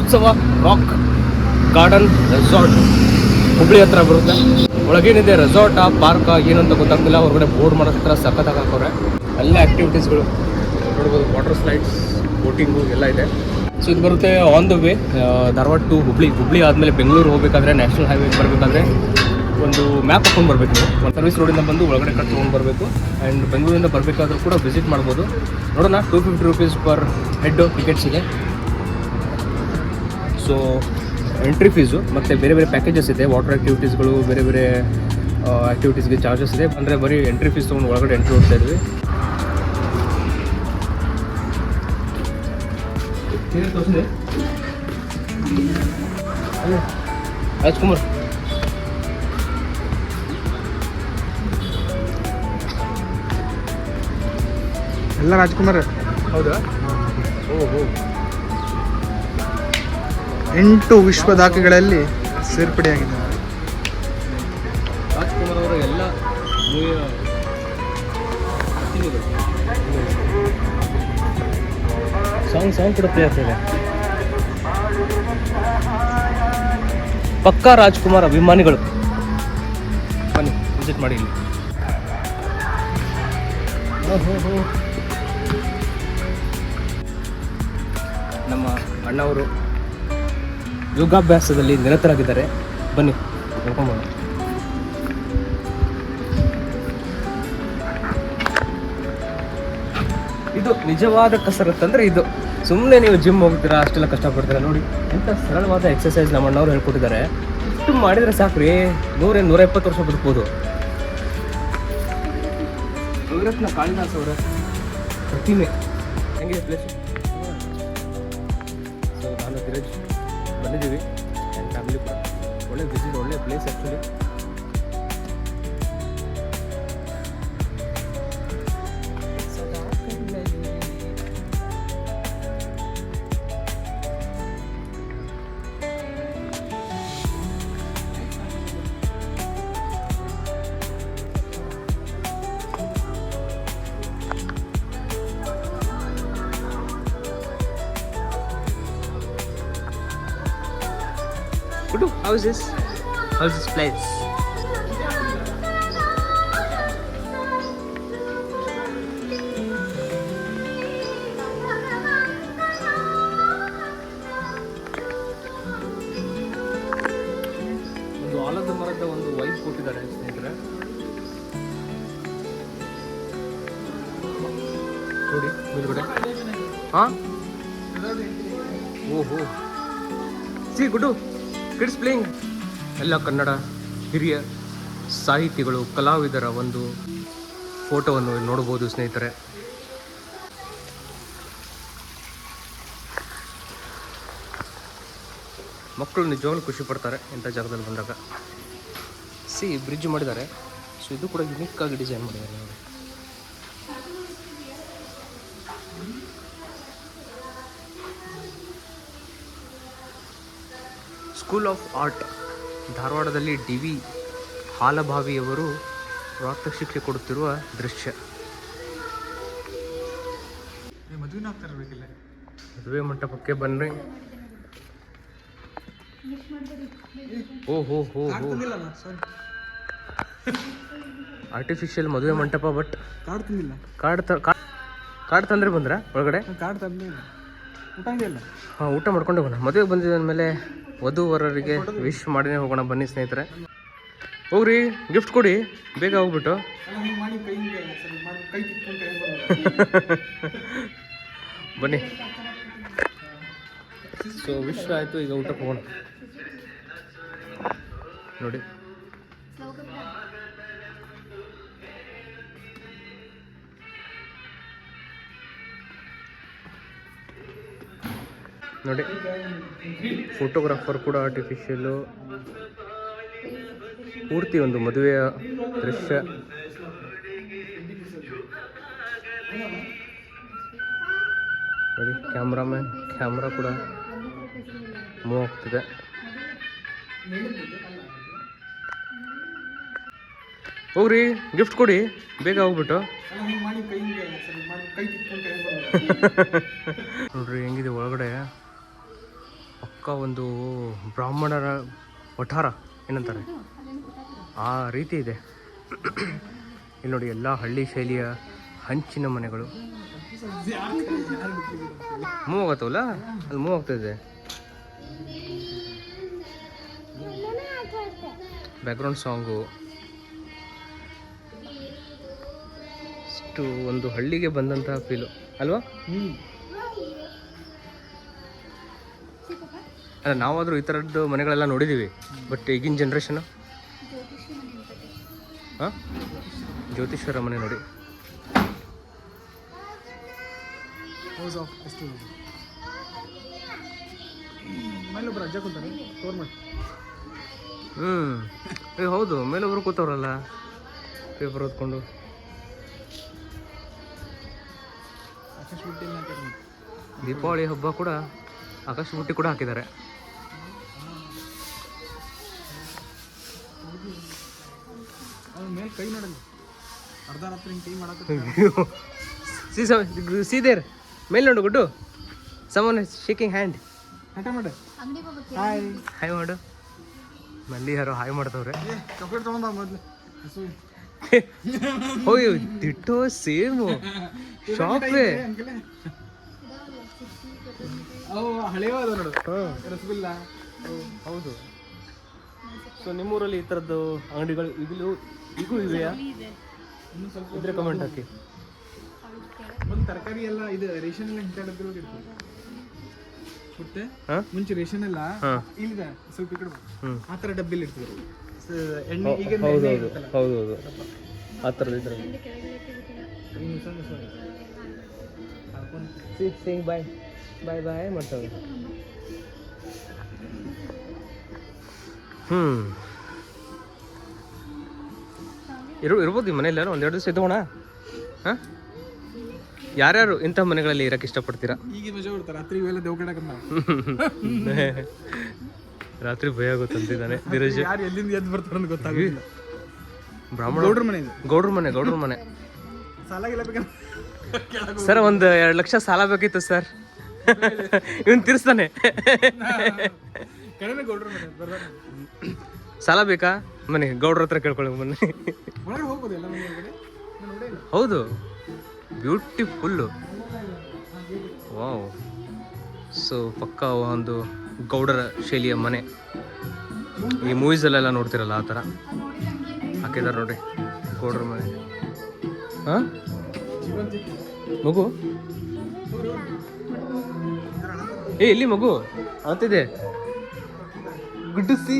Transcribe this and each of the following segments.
ಉತ್ಸವ rock garden resort Hubli ಹತ್ರ ಬರುತ್ತೆ. ಒಳಗೇನಿದೆ ರೆಸಾರ್ಟ್, ಪಾರ್ಕ್ ಏನಂತ ಗೊತ್ತಾಗ್ತಿಲ್ಲ. ಹೊರಗಡೆ ಬೋರ್ಡ್ ಮಾಡೋ ಹತ್ರ ಸಖತ್ತಾಗಿ ಹಾಕೋರೆ. ಎಲ್ಲ ಆ್ಯಕ್ಟಿವಿಟೀಸ್ಗಳು ನೋಡ್ಬೋದು ವಾಟರ್ ಸ್ಲೈಡ್ಸ್ ಬೋಟಿಂಗು ಎಲ್ಲ ಇದೆ. ಸೊ ಇದು ಬರುತ್ತೆ on the way Dharwad to Hubli. Hubli ಆದಮೇಲೆ ಬೆಂಗಳೂರು ಹೋಗಬೇಕಾದ್ರೆ ನ್ಯಾಷನಲ್ ಹೈವೇ ಬರಬೇಕಾದ್ರೆ ಒಂದು ಮ್ಯಾಪ್ ಹಾಕೊಂಡು ಬರಬೇಕು ಒಂದು ಸರ್ವಿಸ್ ರೋಡಿಂದ ಬಂದು ಒಳಗಡೆ ಕಟ್ ತೊಗೊಂಡು ಬರಬೇಕು. ಆ್ಯಂಡ್ ಬೆಂಗಳೂರಿಂದ ಬರಬೇಕಾದ್ರೂ ಕೂಡ ವಿಸಿಟ್ ಮಾಡ್ಬೋದು. ನೋಡೋಣ two fifty rupees per head ಟಿಕೆಟ್ಸಿಗೆ so entry fees ಮತ್ತು ಬೇರೆ ಬೇರೆ ಪ್ಯಾಕೇಜಸ್ ಇದೆ. ವಾಟರ್ ಆ್ಯಕ್ಟಿವಿಟೀಸ್ಗಳು ಬೇರೆ ಬೇರೆ ಆ್ಯಕ್ಟಿವಿಟೀಸ್ಗೆ ಚಾರ್ಜಸ್ ಇದೆ. ಅಂದರೆ ಬರೀ ಎಂಟ್ರಿ ಫೀಸ್ ತೊಗೊಂಡು ಒಳಗಡೆ ಎಂಟ್ರಿ ಹೋಗ್ತಾ ಇದ್ವಿ. ರಾಜ್ಕುಮಾರ್. ಎಲ್ಲ ರಾಜ್ಕುಮಾರ್. ಹೌದಾ? ಓಹೋ ಎಂಟು ವಿಶ್ವ ದಾಖಲೆಗಳಲ್ಲಿ ಸೇರ್ಪಡೆಯಾಗಿದ್ದಾರೆ. ರಾಜ್ಕುಮಾರ್ ಅವರ ಎಲ್ಲ ಮೂವಿಯ ಸಾಂಗ್ ಸಾಂಗ್ ಕೂಡ ಪ್ಲೇ ಆಗ್ತಿದೆ ಪಕ್ಕಾ ರಾಜ್ಕುಮಾರ್ ಅಭಿಮಾನಿಗಳು. ಬನ್ನಿ ವಿಸಿಟ್ ಮಾಡಿ ಇಲ್ಲಿ. ನಮ್ಮ ಅಣ್ಣವರು ಯೋಗಾಭ್ಯಾಸದಲ್ಲಿ ನಿರತರಾಗಿದ್ದಾರೆ. ಬನ್ನಿ ನೋಡ್ಕೊಂಬೋಣ ಇದು ನಿಜವಾದ ಕಸರತ್ತು ಅಂದರೆ ಇದು. ಸುಮ್ಮನೆ ನೀವು ಜಿಮ್ ಹೋಗ್ತೀರಾ, ಅಷ್ಟೆಲ್ಲ ಕಷ್ಟಪಡ್ತೀರಾ, ನೋಡಿ. ಎಂಥ ಸರಳವಾದ ಎಕ್ಸಸೈಸ್ ನಮ್ಮ ಅಣ್ಣವ್ರು ಹೇಳ್ಕೊಟ್ಟಿದ್ದಾರೆ. ಇಷ್ಟು ಸಾಕು ರೀ ನೂರೇ ನೂರ ಇಪ್ಪತ್ತು ವರ್ಷ ಬದುಕ್ಬೋದು. ನವರತ್ನ ಕಾಳಿದಾಸ್ ಅವರ ಪ್ರತಿಮೆ. ಹೆಂಗಿದೆ ಪ್ಲೇಸ್ ಬಂದಿದ್ದೀವಿ. ಆ್ಯಂಡ್ ಫ್ಯಾಮಿಲಿ ಕೂಡ. ಒಳ್ಳೆ ವಿಸಿಟ್ ಒಳ್ಳೆ place actually Kudu, how is this? How's this place? ಒಂದು ಆಲದ ಮರದ ಒಂದು ವೈಫ್ ಕೊಟ್ಟಿದ್ದಾರೆ ಸ್ನೇಹಿತರೆ. ನೋಡಿ ಮೇಲ್ಗಡೆ. ಹಾ? ಓಹೋ. ಸಿ ಗುಡ್ಡು. ಕಿಡ್ಸ್ ಪ್ಲೇಯಿಂಗ್ ಎಲ್ಲ ಕನ್ನಡ ಹಿರಿಯ ಸಾಹಿತಿಗಳು, ಕಲಾವಿದರ ಒಂದು ಫೋಟೋವನ್ನು ನೋಡಬಹುದು ಸ್ನೇಹಿತರೆ. ಮಕ್ಕಳು ನಿಜವಾಗ್ಲೂ ಖುಷಿ ಪಡ್ತಾರೆ ಇಂಥ ಜಾಗದಲ್ಲಿ ಬಂದಾಗ. ಸಿ ಬ್ರಿಡ್ಜ್ ಮಾಡಿದ್ದಾರೆ. ಸೊ ಇದು ಕೂಡ ಯುನಿಕ್ ಆಗಿ ಡಿಸೈನ್ ಮಾಡಿದ್ದಾರೆ ನೋಡಿ. ಸ್ಕೂಲ್ ಆಫ್ ಆರ್ಟ್ ಧಾರವಾಡದಲ್ಲಿ ಡಿ ವಿ ಹಾಲಭಾವಿಯವರು ಶಿಕ್ಷೆ ಕೊಡುತ್ತಿರುವ ದೃಶ್ಯ. ಮದುವೆ ಮಂಟಪಕ್ಕೆ ಬನ್ನಿ. ಓ ಹೋ ಹೋ ಹೋ. ಆರ್ಟಿಫಿಷಿಯಲ್ ಮದುವೆ ಮಂಟಪ ಬಟ್ ಕಾರ್ಡ್ ತಂದಿಲ್ಲ. ಕಾರ್ಡ್ ತಂದ್ರೆ ಬಂದ್ರ ಒಳಗಡೆ? ಕಾರ್ಡ್ ತಂದಿಲ್ಲ. ಊಟ ಇಲ್ಲ ಹಾಂ ಊಟ ಮಾಡ್ಕೊಂಡು ಹೋಗೋಣ. ಮದುವೆ ಬಂದಿದ್ದ ಮೇಲೆ ವಧುವರರಿಗೆ ವಿಶ್ ಮಾಡಿನೇ ಹೋಗೋಣ ಬನ್ನಿ ಸ್ನೇಹಿತರೆ. ಹೋಗ್ರಿ ಗಿಫ್ಟ್ ಕೊಡಿ. ಬೇಗ ಹೋಗ್ಬಿಟ್ಟು. ಬನ್ನಿ. ಸೊ ವಿಶ್ ಆಯಿತು ಈಗ ಊಟಕ್ಕೆ ಹೋಗೋಣ. ನೋಡಿ. ನೋಡಿ. ಫೋಟೋಗ್ರಾಫರ್ ಕೂಡ ಆರ್ಟಿಫಿಷಿಯಲ್ಲು ಪೂರ್ತಿ ಒಂದು ಮದುವೆಯ ದೃಶ್ಯ. ನೋಡಿ ಕ್ಯಾಮ್ರಾಮ್ಯಾನ್ ಕ್ಯಾಮ್ರಾ ಕೂಡ ಮೂವ್ ಆಗ್ತಿದೆ. ಹೋಗ್ರಿ ಗಿಫ್ಟ್ ಕೊಡಿ ಬೇಗ ಹೋಗ್ಬಿಟ್ಟು. ನೋಡ್ರಿ ಹೆಂಗಿದೆ ಒಳಗಡೆ. ಒಂದು ಬ್ರಾಹ್ಮಣರ ವಠಾರ, ಏನಂತಾರೆ? ಆ ರೀತಿ ಇದೆ. ಇಲ್ಲಿ ನೋಡಿ ಎಲ್ಲ ಹಳ್ಳಿ ಶೈಲಿಯ ಹಂಚಿನ ಮನೆಗಳು. ಮೂವ್ ಆಗತ್ತವಲ್ಲ ಅಲ್ಲಿ ಮೂವ್ ಆಗ್ತಾಯಿದೆ ಬ್ಯಾಕ್ಗ್ರೌಂಡ್ ಸಾಂಗು ಇಷ್ಟು ಒಂದು ಹಳ್ಳಿಗೆ ಬಂದಂತಹ ಫೀಲು ಅಲ್ವಾ? ಅಲ್ಲ ನಾವಾದರೂ ಈ ಥರದ್ದು ಮನೆಗಳೆಲ್ಲ ನೋಡಿದ್ದೀವಿ. ಬಟ್ ಈಗಿನ ಜನ್ರೇಷನು ಹಾಂ? ಜ್ಯೋತಿಷ್ವರ ಮನೆ ನೋಡಿ. ಹ್ಞೂ ಏ ಹೌದು ಮೇಲೊಬ್ರು ಕೂತವ್ರಲ್ಲ. ಪೇಪರ್ ಓದ್ಕೊಂಡು ದೀಪಾವಳಿ ಹಬ್ಬ ಕೂಡ ಆಕಾಶ ಬುಟ್ಟಿ ಕೂಡ ಹಾಕಿದ್ದಾರೆ. ಮೇಲೆ ಕೈ ನೋಡಿ ಅರ್ಧ ರಾತ್ರಿ ಹಿಂಗೆ ಕೈ ಮಾಡಕ್ಕೆ ಸಿ ದೇರ್ ಮೇಲೆ ನೋಡು ಗುಡ್ಡು. ಸಮನ್ ಶೇಕಿಂಗ್ ಹ್ಯಾಂಡ್ ಹಠ ಮಾಡು. ಹಾಯ್ ಹಾಯ್ ಮಾಡು. ಮಲ್ಲಿ ಯಾರೋ ಹಾಯ್ ಮಾಡ್ತವ್ರೆ ಚಾಕ್ಲೇಟ್ ತೊಗೊಂಡ ಮೊದ್ಲು. ಅಯ್ಯೋ ದಿಟ್ಟೋ ಸೇಮು. ಶಾಪೇ ಅವು ಹಳೆವ ನೋಡು. ರಸಗುಲ್ಲ. ಹೌದು. ಸೊ ನಿಮ್ಮೂರಲ್ಲಿ ಈ ಥರದ್ದು ಅಂಗಡಿಗಳು ಈಗಲೂ ಈಗೂ ಇವೆಯಾ? ಇನ್ನೂ ಸ್ವಲ್ಪ ಇದ್ರೆ ಕಮೆಂಟ್ ಹಾಕಿ. ಒಂದು ತರಕಾರಿ ಎಲ್ಲ ಇದು ರೇಷನ್ ಎಲ್ಲ ಹಿಂತಾಡದ್ರು ಮತ್ತೆ ಹಾಂ? ಮುಂಚೆ ರೇಷನ್ ಎಲ್ಲ ಇಲ್ಲಿದೆ ಸ್ವಲ್ಪ ಈ ಕಡೆ ಆ ಥರ ಡಬ್ಬಿಲಿ ಇರ್ತಿದ್ರು ಎಣ್ಣೆ ಈಗ ಹೌದು ಹೌದು ಹೌದು ಹೌದು. ಆ ಥರದ್ದು ಇದ್ರೆ ಸಿಂಗ್ ಬಾಯ್. ಬಾಯ್ ಬಾಯ್ ಮಾಡ್ತಾವೆ ಹ್ಞೂ ಇರು ಇರ್ಬೋದು ಈ ಮನೇಲಿ ಯಾರು ಒಂದೆರಡು ದಿವಸ ಇದ್ದೋಣ ಹಾಂ? ಯಾರ್ಯಾರು ಇಂಥ ಮನೆಗಳಲ್ಲಿ ಇರಕ್ಕೆ ಇಷ್ಟಪಡ್ತೀರಾ? ಈಗ ಮಜಾ ಬಿಡ್ತಾರೆ ರಾತ್ರಿ ಇವೆಲ್ಲ ರಾತ್ರಿ ಭಯ ಆಗುತ್ತಂತಿದ್ದಾನೆ ಧೀರಜ್. ಯಾರು ಎಲ್ಲಿಂದ ಎದ್ದು ಬರ್ತಾರೆ ಅಂತ ಗೊತ್ತಾಗಿಲ್ಲ ಬ್ರಾಹ್ಮಣ ಗೌಡ್ರ ಮನೆ ಗೌಡ್ರ ಮನೆ ಗೌಡ್ರ ಮನೆ. ಸಾಲ ಗಿಲ್ಲ ಸರ್ ಒಂದು ಎರಡು ಲಕ್ಷ ಸಾಲ ಬೇಕಿತ್ತು ಸರ್. ಇವನ್ ತೀರಿಸ್ತಾನೆ. ಕಡಿಮೆ ಗೌಡ್ರ ಮನೆ ಸಾಲ ಬೇಕಾ? ಮನೆ ಗೌಡ್ರ ಹತ್ರ ಕೇಳ್ಕೊಳ್ಳಿ ಬನ್ನಿ ಮನೆ ಹೌದು. ಬ್ಯೂಟಿಫುಲ್ಲು ವಾವ್ ಸೊ ಪಕ್ಕ ಒಂದು ಗೌಡರ ಶೈಲಿಯ ಮನೆ. ಈ ಮೂವೀಸಲ್ಲೆಲ್ಲ ನೋಡ್ತಿರಲ್ಲ ಆ ಥರ? ಹಾಕಿದ್ದಾರೆ ನೋಡಿ ಗೌಡ್ರ ಮನೆ. ಹಾಂ? ಮಗು? ಏ ಇಲ್ಲಿ ಮಗು. ಅಂತಿದೆ ಗುಡ್ಡಿಸಿ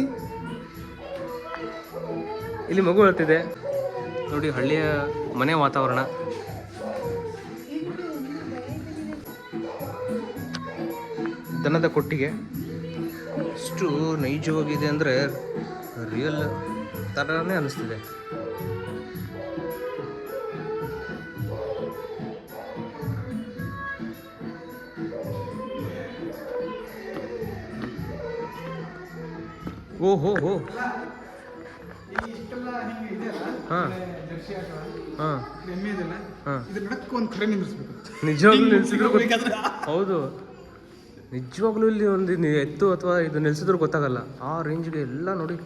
ಇಲ್ಲಿ ಮಗು ಹೇಳ್ತಿದೆ. ನೋಡಿ, ಹಳ್ಳಿಯ ಮನೆ ವಾತಾವರಣ. ದನದ ಕೊಟ್ಟಿಗೆ ಇಷ್ಟು ನೈಜವಾಗಿದೆ ಅಂದರೆ ರಿಯಲ್ ಥರನೇ ಅನ್ನಿಸ್ತಿದೆ ಓ ಹೋ. ಹಾಂ. ಜರ್ಸಿ ಹಾಂ. ಎಮ್ಮೆ ಇದೆಲ್ಲ ಹಾಂ. ಇದ್ರ ನಡಕ್ಕೆ ಒಂದು ಕರೆ ನಿಂದಿರ್ಸ್ಬೇಕು ನಿಜವಾಗ್ಲೂ ನಿಲ್ಸಿದ್ರು ಬೇಕಾದ್ರೆ ಹೌದು. ನಿಜವಾಗ್ಲೂ ಇಲ್ಲಿ ಒಂದು ಎತ್ತು ಅಥವಾ ಇದು ನಿಲ್ಸಿದ್ರು ಗೊತ್ತಾಗಲ್ಲ. ಆ ರೇಂಜ್ಗೆ ಎಲ್ಲ ನೋಡಿ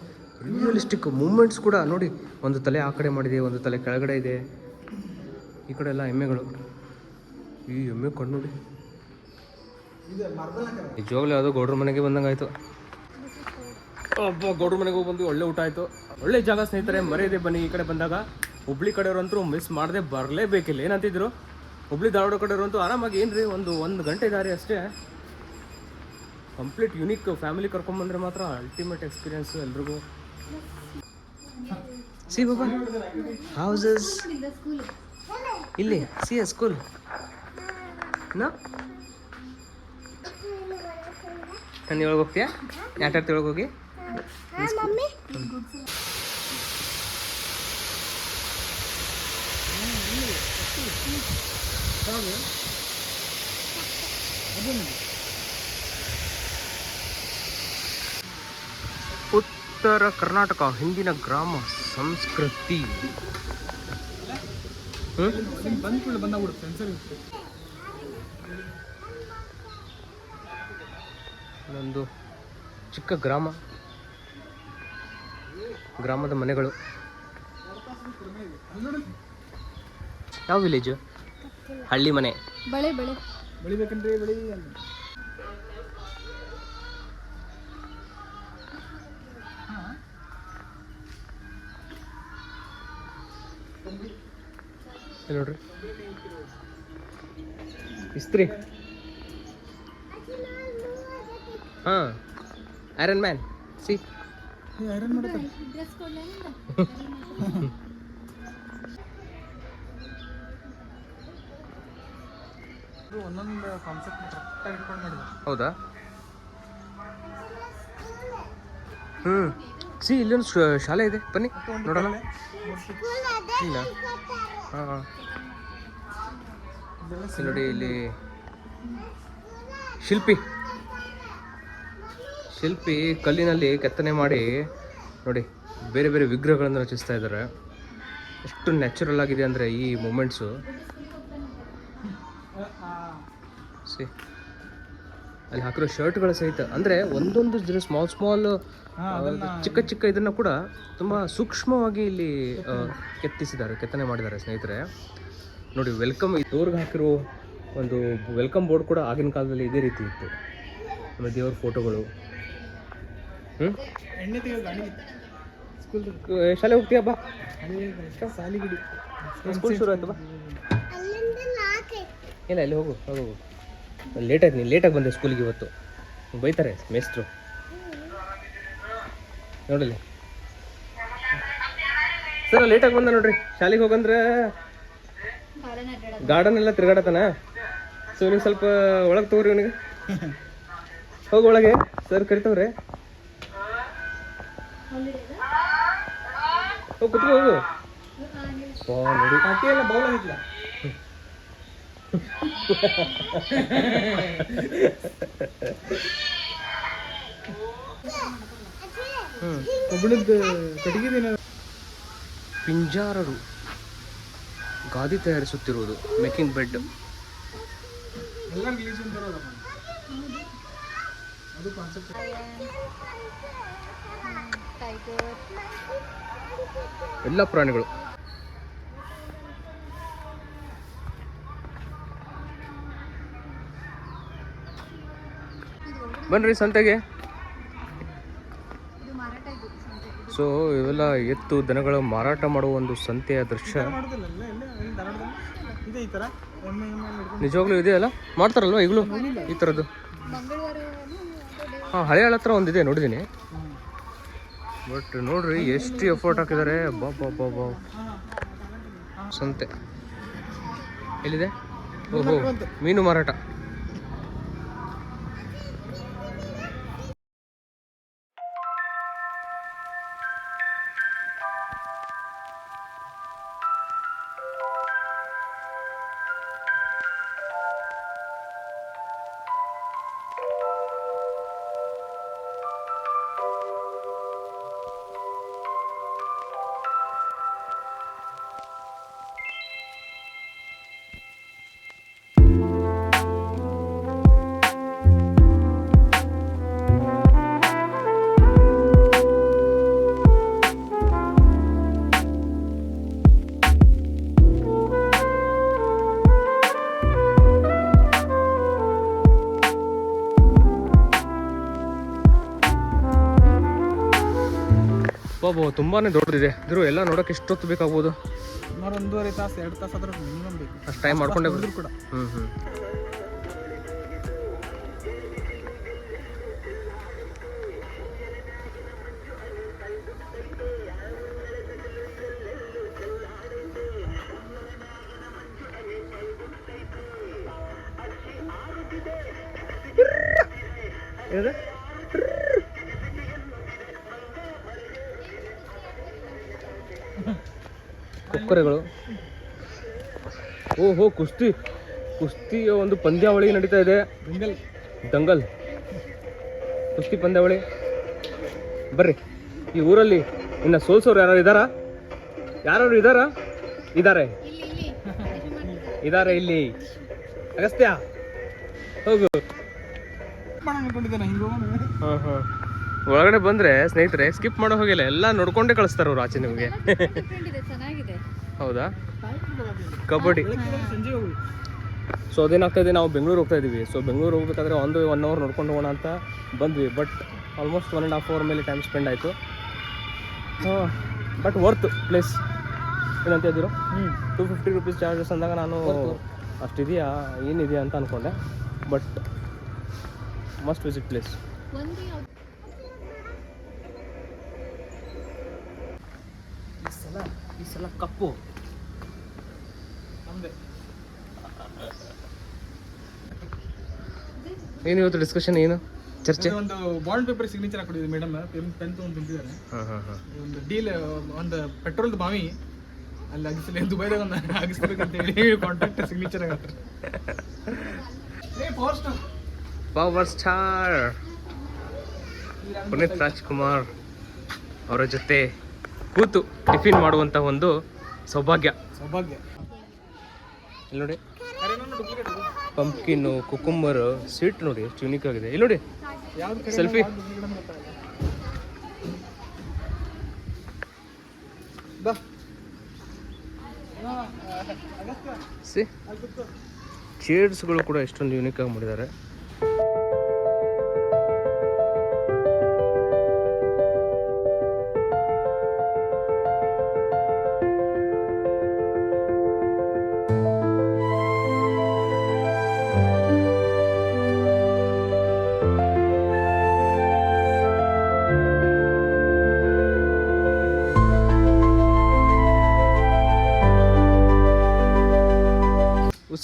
ರಿಯಲಿಸ್ಟಿಕ್ ಮೂಮೆಂಟ್ಸ್ ಕೂಡ ನೋಡಿ. ಒಂದು ತಲೆ ಆ ಕಡೆ ಮಾಡಿದೆ ಒಂದು ತಲೆ ಕೆಳಗಡೆ ಇದೆ. ಈ ಕಡೆ ಎಲ್ಲ ಎಮ್ಮೆಗಳು ಈ ಎಮ್ಮೆ ಕಣ್ಣು ನೋಡಿ. ನಿಜವಾಗ್ಲೂ ಯಾವುದೋ ಗೌಡ್ರ ಮನೆಗೆ ಬಂದಂಗೆ ಆಯಿತು ಒಬ್ಬ ಗೌಡ್ರ ಮನೆಗೆ ಹೋಗಿ ಬಂದು ಒಳ್ಳೆ ಊಟ ಆಯಿತು. ಒಳ್ಳೆ ಜಾಗ ಸ್ನೇಹಿತರೆ, ಮರೆಯದೆ ಬನ್ನಿ ಈ ಕಡೆ ಬಂದಾಗ. ಹುಬ್ಳಿ ಕಡೆಯವರಂತೂ ಮಿಸ್ ಮಾಡದೆ ಬರಲೇಬೇಕಿಲ್ಲ. ಏನಂತಿದ್ರು? ಹುಬ್ಳಿ ಧಾರವಾಡ ಕಡೆಯವರಂತೂ ಆರಾಮಾಗಿ ಏನ್ರಿ? ಒಂದು ಒಂದು ಗಂಟೆ ದಾರಿ ಅಷ್ಟೇ. ಕಂಪ್ಲೀಟ್ ಯುನೀಕ್ ಫ್ಯಾಮಿಲಿ ಕರ್ಕೊಂಬಂದ್ರೆ ಮಾತ್ರ ಅಲ್ಟಿಮೇಟ್ ಎಕ್ಸ್ಪೀರಿಯನ್ಸ್ ಎಲ್ರಿಗೂ. ಸಿ ಬಾಬಾ ಹೌಸಸ್ ಇಲ್ಲಿ, ಸಿ ಸ್ಕೂಲ್ ನಾ ನಾನು ಒಳಗೆ ಹೋಗ್ತೀಯಾ? ಯಾಟಾಡ್ತಿ ಒಳಗೆ ಉತ್ತರ ಕರ್ನಾಟಕ ಹಿಂದಿನ ಗ್ರಾಮ ಸಂಸ್ಕೃತಿ. ನಂದು ಚಿಕ್ಕ ಗ್ರಾಮ. ಗ್ರಾಮದ ಮನೆಗಳು. ಯಾವ ವಿಲೇಜು ಹಳ್ಳಿ ಮನೆ. ಬಳೆ ಬಳೆ. ನೋಡ್ರಿ. ಇಸ್ತ್ರಿ. ಹಾಂ. ಐರನ್ ಮ್ಯಾನ್ ಸಿ ಐರನ್ ಮಾಡತ್ತಾರೆ ಡ್ರೆಸ್ ಕೊಡ್ಲೇನಿಲ್ಲ ಇದು ಒಂದೊಂದು ಕಾನ್ಸೆಪ್ಟ್ ಕರೆಕ್ಟಾಗಿ ಇಟ್ಕೊಂಡು ಮಾಡಿದ್ರು ಹೌದಾ? ಹ್ಞೂ ಸಿ ಇಲ್ಲೊಂದು ಶ- ಶಾಲೆ ಇದೆ. ಬನ್ನಿ ನೋಡೋಣ. ಇಲ್ಲ. ಹಾಂ ನೋಡಿ ಇಲ್ಲಿ ಶಿಲ್ಪಿ. ಶಿಲ್ಪಿ ಕಲ್ಲಿನಲ್ಲಿ ಕೆತ್ತನೆ ಮಾಡಿ ನೋಡಿ ಬೇರೆ ಬೇರೆ ವಿಗ್ರಹಗಳನ್ನು ರಚಿಸ್ತಾ ಇದ್ದಾರೆ. ಎಷ್ಟು ನ್ಯಾಚುರಲ್ ಆಗಿದೆ ಅಂದರೆ ಈ ಮೂಮೆಂಟ್ಸು ಸಿ ಅಲ್ಲಿ ಹಾಕಿರೋ ಶರ್ಟ್ಗಳ ಸಹಿತ. ಅಂದರೆ ಒಂದೊಂದು ಜನ ಸ್ಮಾಲ್ ಸ್ಮಾಲ್ ಚಿಕ್ಕ ಚಿಕ್ಕ ಇದನ್ನು ಕೂಡ ತುಂಬ ಸೂಕ್ಷ್ಮವಾಗಿ ಇಲ್ಲಿ ಕೆತ್ತಿಸಿದ್ದಾರೆ ಕೆತ್ತನೆ ಮಾಡಿದ್ದಾರೆ ಸ್ನೇಹಿತರೆ. ನೋಡಿ ವೆಲ್ಕಮ್ ಡೋರ್ಗೆ ಹಾಕಿರೋ ಒಂದು ವೆಲ್ಕಮ್ ಬೋರ್ಡ್ ಕೂಡ ಆಗಿನ ಕಾಲದಲ್ಲಿ ಇದೇ ರೀತಿ ಇತ್ತು. ಆಮೇಲೆ ದೇವ್ರ ಫೋಟೋಗಳು ಶಾಲೆ ಹೋಗ್ತೀಯ ಬಾ. ಸಾಲಿಗಿಡಿ. ಸ್ಕೂಲ್ ಶುರು ಆಯ್ತು ಬಾ. ಇಲ್ಲ ಇಲ್ಲಿ ಹೋಗು ಹೋಗು ಹೋಗು. ಲೇಟ್ ಆಯ್ತು ನೀನು ಲೇಟಾಗಿ ಬಂದೆ ಸ್ಕೂಲ್ಗೆ ಇವತ್ತು. ಬೈತಾರೆ ಮೇಸ್ಟ್ರು ನೋಡಲಿ ಸರ್ ಲೇಟಾಗಿ ಬಂದ ನೋಡ್ರಿ. ಶಾಲೆಗೆ ಹೋಗಂದ್ರೆ ಗಾರ್ಡನ್ ಎಲ್ಲ ತಿರ್ಗಾಡತಾನ ಸೊ ನೀವು ಸ್ವಲ್ಪ ಒಳಗೆ ತಗೋರಿ ಅವನಿಗೆ ಹೋಗಿ ಒಳಗೆ. ಸರ್ ಕರಿತವ್ರೆ. ಕುತ್ಕೋ ಹೋಗು. ವಾ, ನೋಡಿ. ಬೌಲ್ ಆಗಿಲ್ಲ ಹ್ಞೂ ಕಬ್ಬಿಣದ ಕಟ್ಟಿಗೆದೇನ ಪಿಂಜಾರರು ಗಾದಿ ತಯಾರಿಸುತ್ತಿರುವುದು ಮೇಕಿಂಗ್ ಬೆಡ್. ಅದು ಕಾನ್ಸೆಪ್ಟ್ ಎಲ್ಲ ಪ್ರಾಣಿಗಳು. ಬನ್ರಿ ಸಂತೆಗೆ. ಸೊ ಇವೆಲ್ಲ ಎತ್ತು ದನಗಳ ಮಾರಾಟ ಮಾಡುವ ಒಂದು ಸಂತೆಯ ದೃಶ್ಯ. ನಿಜವಾಗ್ಲೂ ಇದೆಯಲ್ಲ ಮಾಡ್ತಾರಲ್ವ ಈಗಲೂ? ಈ ಥರದ್ದು ಮಂಗಳವಾರ ಹಾಂ ಹಳೆ ಹತ್ರ ಒಂದಿದೆ ನೋಡಿದ್ದೀನಿ. ಬಟ್ ನೋಡ್ರಿ ಎಷ್ಟು ಎಫೋರ್ಟ್ ಹಾಕಿದ್ದಾರೆ ಬಾ ಬಾ ಬಾ ಬಾ ಸಂತೆ. ಎಲ್ಲಿದೆ? ಓಹೋ ಮೀನು ಮಾರಾಟ. ಬಾಬು ತುಂಬಾನೇ ದೊಡ್ಡದಿದೆ. ಇದ್ರು ಎಲ್ಲ ನೋಡಕ್ಕೆ ಎಷ್ಟೊತ್ತು ಬೇಕಾಗ್ಬೋದು? ಸುಮಾರು ಒಂದೂವರೆ ತಾಸು ಎರಡು ತಾಸು ಅದ್ರ ಮಿನಿಮಮ್ ಬೇಕು. ಅಷ್ಟು ಟೈಮ್ ಮಾಡ್ಕೊಂಡೇ ಕೂಡ. ಹ್ಞೂ ಹ್ಞೂ ಕೊಕ್ಕರೆಗಳು. ಓಹೋ ಕುಸ್ತಿ. ಕುಸ್ತಿಯ ಒಂದು ಪಂದ್ಯಾವಳಿ ನಡೀತಾ ಇದೆ. ದಂಗಲ್. ದಂಗಲ್ ಕುಸ್ತಿ ಪಂದ್ಯಾವಳಿ. ಬರ್ರಿ. ಈ ಊರಲ್ಲಿ ಇನ್ನು ಸೋಲ್ಸೋರು ಯಾರು ಇದ್ದಾರಾ? ಯಾರು ಇದ್ದಾರಾ? ಇದ್ದಾರೆ. ಇದ್ದಾರೆ ಇಲ್ಲಿ. ಅಗಸ್ತ್ಯ ಹೋಗು. ಹಾಂ. ಒಳಗಡೆ ಬಂದರೆ ಸ್ನೇಹಿತರೆ ಸ್ಕಿಪ್ ಮಾಡೋ ಹೋಗಿಲ್ಲ ಎಲ್ಲ ನೋಡ್ಕೊಂಡೇ ಕಳಿಸ್ತಾರೆ ಅವ್ರು ಆಚೆ ನಿಮಗೆ. ಡಿಫ್ರೆಂಟ್ ಇದೆ ಚೆನ್ನಾಗಿದೆ. ಹೌದಾ? ಕಬಡ್ಡಿ. ಸೊ ಅದೇನಾಗ್ತಾ ಇದೆ ನಾವು ಬೆಂಗಳೂರು ಹೋಗ್ತಾ ಇದೀವಿ. ಸೊ ಬೆಂಗಳೂರು ಹೋಗ್ಬೇಕಾದ್ರೆ ಒಂದು ಒನ್ ಅವರ್ ನೋಡ್ಕೊಂಡು ಹೋಗೋಣ ಅಂತ ಬಂದ್ವಿ but almost one and half hour ಮೇಲೆ ಟೈಮ್ ಸ್ಪೆಂಡ್ ಆಯಿತು. ಬಟ್ ವರ್ತ್ ಪ್ಲೇಸ್ ಏನಂತ ಇದ್ದೀರೋ? To two fifty rupees charges ಅಂದಾಗ ನಾನು ಅಷ್ಟಿದೆಯಾ ಏನಿದೆಯಾ ಅಂತ ಅಂದ್ಕೊಂಡೆ ಬಟ್ ಮಸ್ಟ್ ವಿಸಿಟ್ ಪ್ಲೇಸ್ ಸಲ ಕಪ್ಪು. ಏನು ಇವತ್ತು ಡಿಸ್ಕಷನ್ ಏನು? ಚರ್ಚೆ? ಒಂದು ಬಾಂಡ್ ಪೇಪರ್ ಸಿಗ್ನೇಚರ್ ಹಾಕೊಂಡಿದ್ವಿ ಮೇಡಮ್ ಪೆನ್ ಪೆನ್ ತೊಗೊಂಡು ತಿಂತಿದ್ದಾರೆ. ಹಾಂ ಹಾಂ ಹಾಂ. ಒಂದು ಡೀಲ್ ಒಂದು ಪೆಟ್ರೋಲ್ದು ಬಾವಿ. ಅಲ್ಲಿ ಅಗಿಸಲಿ ದುಬೈದಾಗ ಒಂದು ಅಗಿಸ್ಬೇಕಂತ ಹೇಳಿ ಕಾಂಟ್ರಾಕ್ಟ್ ಸಿಗ್ನೇಚರ್ ಆಗತ್ತೆ ಏ power star power star Puneeth Rajkumar ಅವರ ಜೊತೆ ಕೂತು ಟಿಫಿನ್ ಮಾಡುವಂತ ಒಂದು ಸೌಭಾಗ್ಯ. ಸೌಭಾಗ್ಯ. ಇಲ್ಲಿ ನೋಡಿ. ಪಂಪ್ಕಿನ್ನು ಕುಕುಂಬರ್ ಸ್ವೀಟ್ ನೋಡಿ ಎಷ್ಟು ಯುನೀಕ್ ಆಗಿದೆ. ಇಲ್ಲಿ ನೋಡಿ. Selfie C. ಚೇರ್ಸ್ಗಳು ಕೂಡ ಎಷ್ಟೊಂದು ಯುನೀಕ್ ಆಗಿ ಮಾಡಿದ್ದಾರೆ.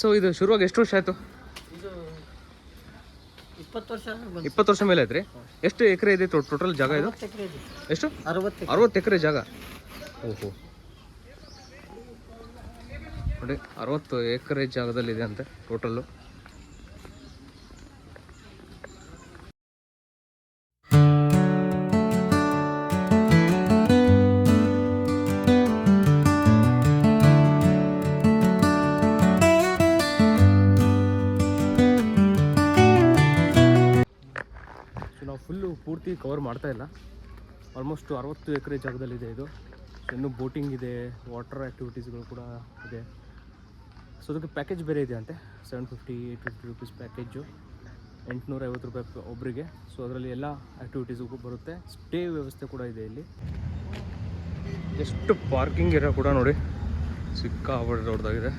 ಉತ್ಸವ ಇದು ಶುರುವಾಗಿ ಎಷ್ಟು ವರ್ಷ ಆಯಿತು? ಇಪ್ಪತ್ತು ವರ್ಷ ಇಪ್ಪತ್ತು ವರ್ಷ ಮೇಲೆ ಐತ್ರಿ ರೀ ಎಷ್ಟು ಎಕರೆ ಇದೆ ಟೋಟಲ್ ಜಾಗ ಇದು? ಎಷ್ಟು? ಅರವತ್ತು ಅರವತ್ತು ಎಕರೆ ಜಾಗ. ಓಹೋ. ನೋಡಿ ಅರವತ್ತು ಎಕರೆ ಜಾಗದಲ್ಲಿದೆ ಅಂತೆ ಟೋಟಲ್ಲು ಪೂರ್ತಿ ಕವರ್ ಮಾಡ್ತಾ ಇಲ್ಲ. ಆಲ್ಮೋಸ್ಟ್ ಅರವತ್ತು ಎಕರೆ ಜಾಗದಲ್ಲಿದೆ ಇದು. ಇನ್ನು ಬೋಟಿಂಗ್ ಇದೆ ವಾಟರ್ ಆ್ಯಕ್ಟಿವಿಟೀಸ್ಗಳು ಕೂಡ ಇದೆ. ಸೊ ಅದಕ್ಕೆ ಪ್ಯಾಕೇಜ್ ಬೇರೆ ಇದೆ ಅಂತೆ. Seven fifty eight fifty rupees package ಎಂಟುನೂರ ಐವತ್ತು ರೂಪಾಯಿ ಒಬ್ಬರಿಗೆ ಸೊ ಅದರಲ್ಲಿ ಎಲ್ಲ ಆ್ಯಕ್ಟಿವಿಟೀಸ್ಗೂ ಬರುತ್ತೆ. ಸ್ಟೇ ವ್ಯವಸ್ಥೆ ಕೂಡ ಇದೆ ಇಲ್ಲಿ. ಎಷ್ಟು ಪಾರ್ಕಿಂಗ್ ಇರೋ ಕೂಡ ನೋಡಿ. ಸಿಕ್ಕಾಪಟ್ಟೆ ದೊಡ್ಡದಾಗಿದೆ.